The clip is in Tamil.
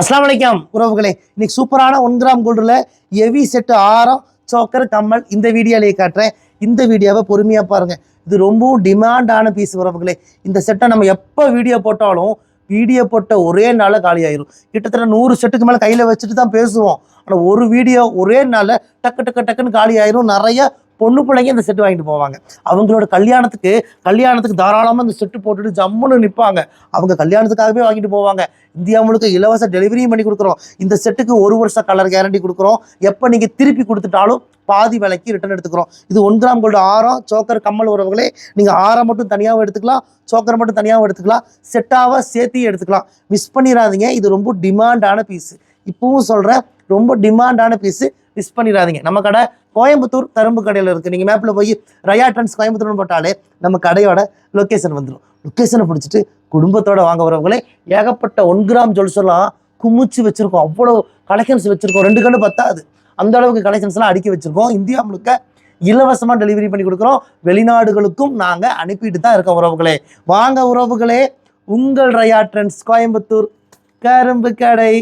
அஸ்லாம் வலைக்கம் உறவுகளே. இன்னைக்கு சூப்பரான ஒன் கிராம் கோல்டில் ஹெவி செட்டு ஆரம் சோக்கர் கம்மல் இந்த வீடியோலேயே காட்டுறேன். இந்த வீடியோவை பொறுமையாக பாருங்கள் இது ரொம்பவும் டிமாண்டான பீஸ் உறவுகளே. இந்த செட்டை நம்ம எப்போ வீடியோ போட்டாலும் வீடியோ போட்ட ஒரே நாளில் காலியாயிரும். கிட்டத்தட்ட நூறு செட்டுக்கு மேலே கையில் வச்சுட்டு தான் பேசுவோம். ஆனால் ஒரு வீடியோ ஒரே நாளில் டக்கு டக்கு டக்குன்னு காலி ஆயிரும் நிறைய பொண்ணு பிள்ளைங்க இந்த செட்டு வாங்கிட்டு போவாங்க. அவங்களோட கல்யாணத்துக்கு கல்யாணத்துக்கு தாராளமாக இந்த செட்டு போட்டுட்டு ஜம்முன்னு நிற்பாங்க அவங்க கல்யாணத்துக்காகவே வாங்கிட்டு போவாங்க. இந்தியா முழுக்க இலவச டெலிவரியும் பண்ணி கொடுக்குறோம். இந்த செட்டுக்கு ஒரு வருஷம் கலர் கேரண்டி கொடுக்குறோம். எப்போ நீங்கள் திருப்பி கொடுத்துட்டாலும் பாதி விலைக்கு ரிட்டர்ன் எடுத்துக்கிறோம். இது ஒன் கிராம் கோல்டு ஆரம் சோக்கர் கம்மல் உறவுகளே. நீங்கள் ஆரம் மட்டும் தனியாகவும் எடுத்துக்கலாம் சோக்கர் மட்டும் தனியாகவும் எடுத்துக்கலாம் செட்டாக சேர்த்தியும் எடுத்துக்கலாம். மிஸ் பண்ணிடாதீங்க இது ரொம்ப டிமாண்டான பீஸு இப்பவும் சொல்கிறேன் ரொம்ப டிமாண்டான பீஸு மிஸ் பண்ணிடாதீங்க. நம்ம கடை கோயம்புத்தூர் கரும்பு கடையில் இருக்குது நீங்கள் மேப்பில் போய் ரயா ட்ரெண்ட்ஸ் கோயம்புத்தூர்னு போட்டாலே நம்ம கடையோட லொக்கேஷன் வந்துடும் லொக்கேஷனை பிடிச்சிட்டு குடும்பத்தோட வாங்க வரவங்களே ஏகப்பட்ட ஒன் கிராம் ஜுவல்ஸ்லாம் குமிச்சு வச்சுருக்கோம். அவ்வளோ கலெக்ஷன்ஸ் வச்சுருக்கோம். ரெண்டு கண்ணு பத்தாது அந்த அளவுக்கு கலெக்ஷன்ஸ்லாம் அடுக்கி வச்சுருக்கோம். இந்தியா முழுக்க இலவசமாக டெலிவரி பண்ணி கொடுக்குறோம். வெளிநாடுகளுக்கும் நாங்கள் அனுப்பிட்டு தான் இருக்கோம் உறவுகளே. வாங்க உறவுகளே உங்கள் ரயா ட்ரெண்ட்ஸ் கோயம்புத்தூர் கரும்பு கடை.